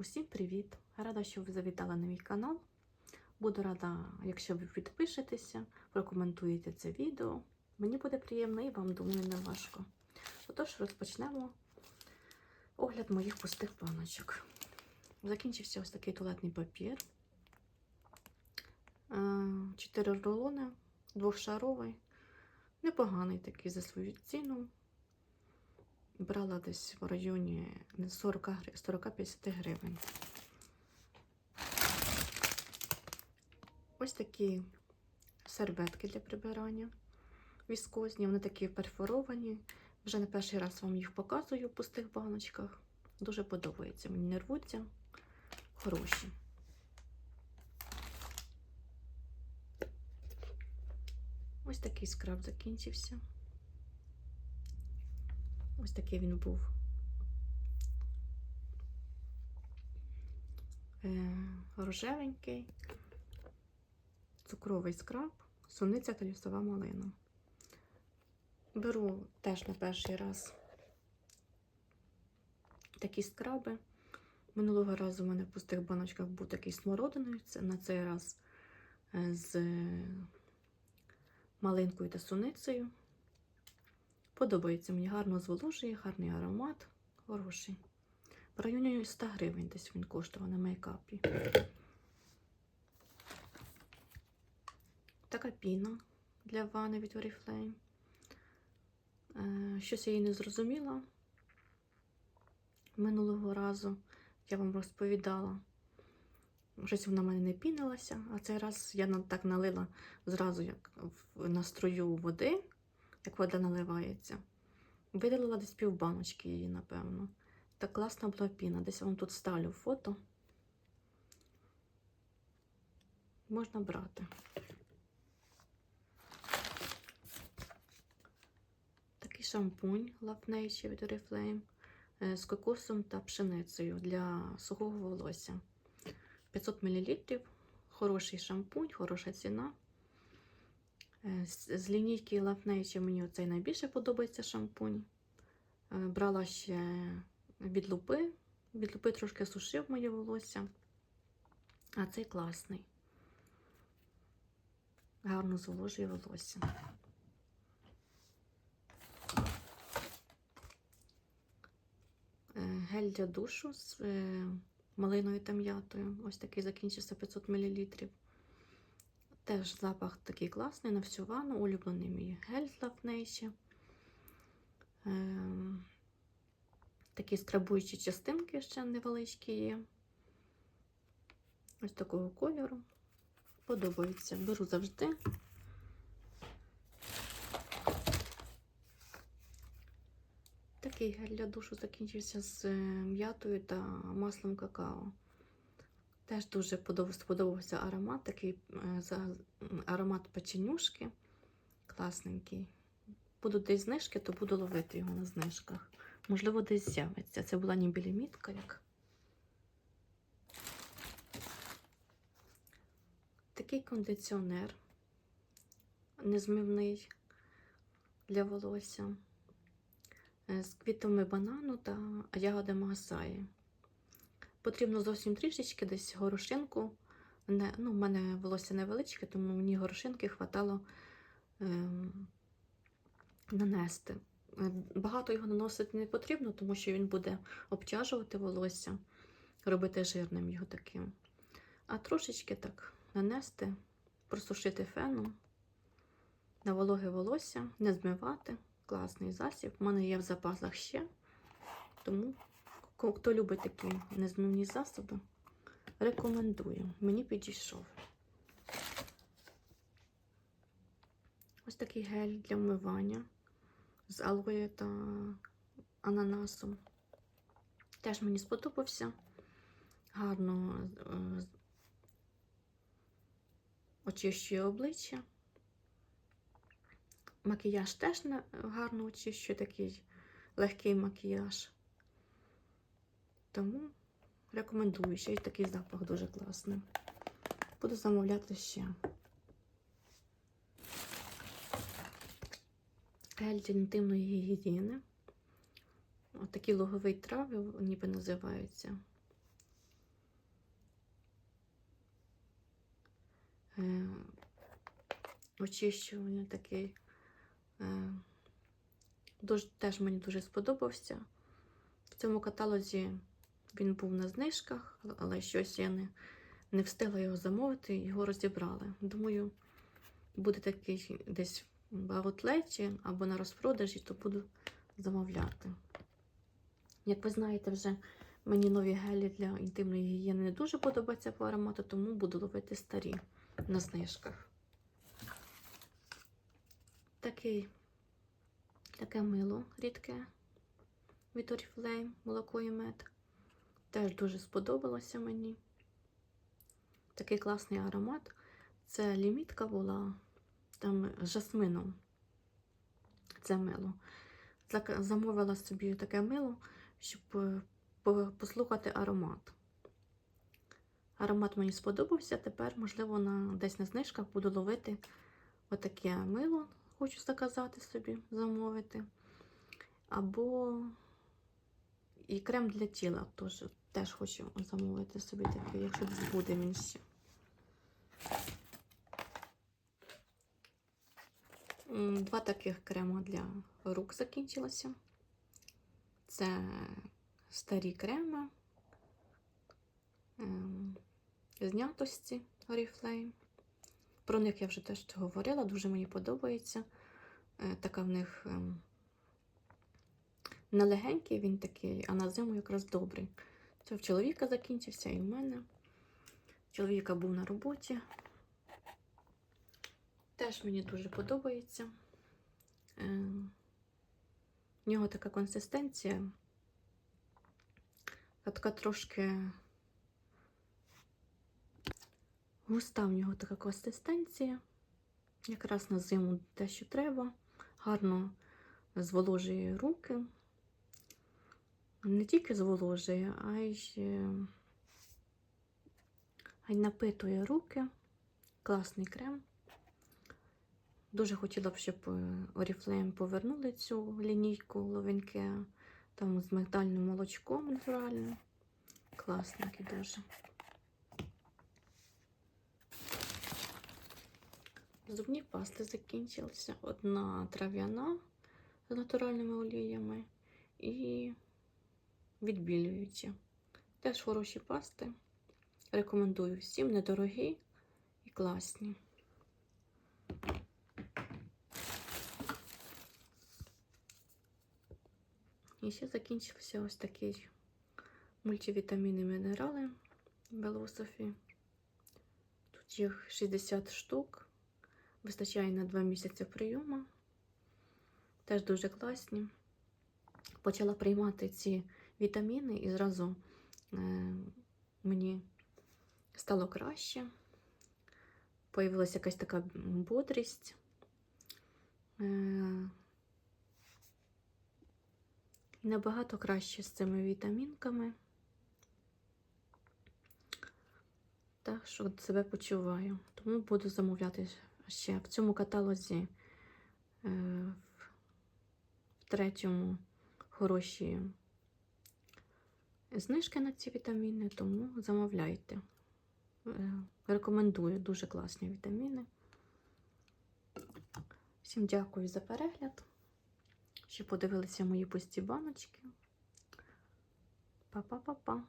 Усім привіт! Рада, що ви завітали на мій канал. Буду рада, якщо ви підпишетеся, прокоментуєте це відео. Мені буде приємно і вам, думаю, не важко. Отож, розпочнемо огляд моїх пустих баночок. Закінчився ось такий туалетний папір. Е, Чотири рулони, двохшаровий. Непоганий такий за свою ціну. Брала десь в районі 40-50 гривень. Ось такі серветки для прибирання віскозні. Вони такі перфоровані. Вже не перший раз вам їх показую в пустих баночках. Дуже подобається. Мені не рвуться. Хороші. Ось такий скраб закінчився. Ось такий він був. Е, рожевенький, цукровий скраб, суниця та лісова малина. Беру теж на перший раз такі скраби. Минулого разу у мене в пустих баночках був такий смородиною. На цей раз е, з малинкою та суницею. Подобається мені гарно зволожує, гарний аромат, хороший. В районі 100 гривень десь він коштував на мейкапі. Така піна для ванни від Oriflame. Е, Щось я її не зрозуміла. Минулого разу я вам розповідала. Щось вона в мене не пінилася, а цей раз я так налила зразу, як в- на струю води, як вода наливається. Видалила десь півбаночки її, напевно. Так класна була піна. Десь вам тут ставлю фото. Можна брати. Такий шампунь Love Nature від Oriflame е, з кокосом та пшеницею для сухого волосся. 500 мл. Хороший шампунь, хороша ціна. Е, З лінійки Love мені оцей найбільше подобається шампунь. Е, Брала ще від лупи. Від лупи трошки сушив моє волосся. А цей класний. Гарно зволожує волосся. Е, Гель для душу з малиною та м'ятою. Ось такий закінчився 500 мл. Теж запах такий класний на всю ванну, улюблений мій гель з Love Ем, Такі скрабуючі частинки ще невеличкі є. Ось такого кольору. Подобається. Беру завжди. Такий гель для душу закінчився з е, м'ятою та маслом какао. Теж дуже сподобався аромат, такий е, аромат печенюшки. Класненький. Будуть десь знижки, то буду ловити його на знижках. Можливо, десь з'явиться. Це була ніби лімітка як. Такий кондиціонер незмивний для волосся е, з квітами банану та ягодами асаї. Потрібно зовсім трішечки десь горошинку. Не, ну, У мене волосся невеличке, тому мені горошинки хватало ем, нанести. Е, Багато його наносити не потрібно, тому що він буде обтяжувати волосся, робити жирним його таким. А трошечки так нанести, просушити феном на вологе волосся, не змивати. Класний засіб. У мене є в запасах ще. Тому, хто любить такі незмивні засоби, рекомендую. Мені підійшов. Ось такий гель для вмивання з алоє та ананасом. Теж мені сподобався. Гарно е, очищує обличчя. Макіяж теж гарно очищує, такий легкий макіяж. Тому рекомендую ще й такий запах дуже класний. Буду замовляти ще. Гель інтимної гігієни. Отакі логові трави ніби називаються. Е, очищування такий. Е, дуже, теж мені дуже сподобався. В цьому каталозі він був на знижках, але щось я не, не встигла його замовити, його розібрали. Думаю, буде такий десь в аутлеті або на розпродажі, то буду замовляти. Як ви знаєте, вже мені нові гелі для інтимної гігієни не дуже подобаються по аромату, тому буду ловити старі на знижках. Такий, таке мило рідке від Oriflame, молоко і мед. Теж дуже сподобалося мені. Такий класний аромат. Це лімітка була там жасмином. Це мило. Замовила собі таке мило, щоб е, послухати аромат. Аромат мені сподобався. Тепер, можливо, на, десь на знижках буду ловити отаке мило, хочу заказати собі, замовити. Або і крем для тіла теж, теж хочу замовити собі такий, якщо буде він ще. Два таких крема для рук закінчилося. Це старі креми ем, знятості Oriflame. Про них я вже теж говорила, дуже мені подобається. Е, Така в них не легенький він такий, а на зиму якраз добрий. Це в чоловіка закінчився і в мене. Чоловіка був на роботі. Теж мені дуже подобається. Е, В нього така консистенція. Така трошки густа в нього така консистенція. Якраз на зиму те, що треба. Гарно зволожує руки. Не тільки зволожує, а й, а й напитує руки. Класний крем. Дуже хотіла б, щоб е, Oriflame повернули цю лінійку ловеньке, там з мигдальним молочком натуральним. Класненький дуже. Зубні пасти закінчилися. Одна трав'яна з натуральними оліями і відбілюючі. Теж хороші пасти. Рекомендую всім, недорогі і класні. І ще закінчився ось такий мультивітаміни мінерали Белософі. Тут їх 60 штук. Вистачає на 2 місяці прийому. Теж дуже класні. Почала приймати ці вітаміни і зразу е, мені стало краще. Появилася якась така бодрість. Е, набагато краще з цими вітамінками. Так що себе почуваю. Тому буду замовляти ще в цьому каталозі е, в третьому хороші знижки на ці вітаміни, тому замовляйте. Е, Рекомендую дуже класні вітаміни. Всім дякую за перегляд, що подивилися мої пусті баночки. Па-па-па-па.